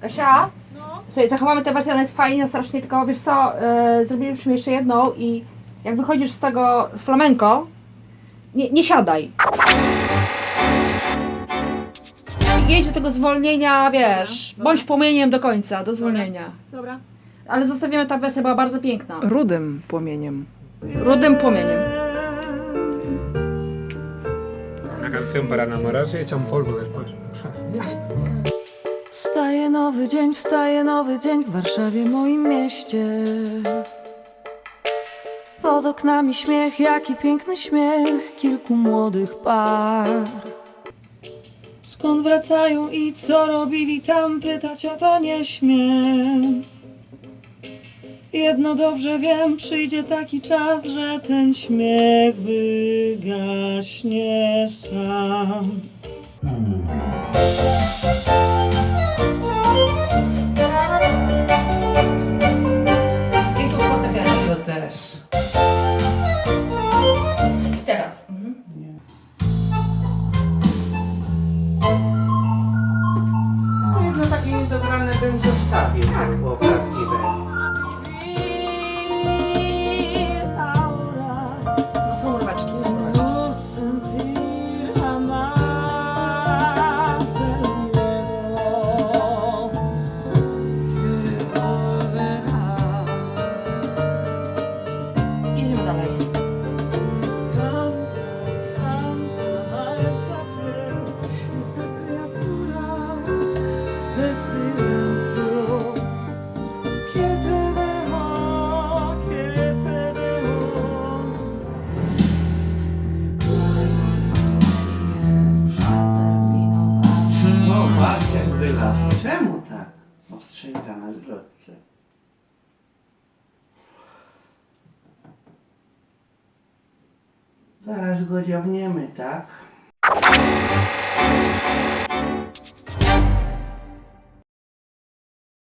Kasia? No. Słuchaj, zachowamy tę wersję, ona jest fajna strasznie, tylko wiesz co, e, zrobiliśmy jeszcze jedną i jak wychodzisz z tego flamenko, nie, nie siadaj. Jedź do tego zwolnienia, wiesz, Dobra, bądź płomieniem do końca, do zwolnienia. Dobra. Ale zostawimy, ta wersja była bardzo piękna. Rudym płomieniem. Rudym płomieniem. Una canción para enamorarse y echa un polvo después. Wstaje nowy dzień, wstaje nowy dzień w Warszawie, moim mieście. Pod oknami śmiech, jaki piękny śmiech kilku młodych par. Skąd wracają i co robili tam, pytać o to nie śmiem. Jedno dobrze wiem, przyjdzie taki czas, że ten śmiech wygaśnie sam. Niedobrane bym zostawił, Tak. tak. Właśnie, Dylas. Czemu tak? Ostrzejka na zwrotce. Zaraz go dziabniemy, tak?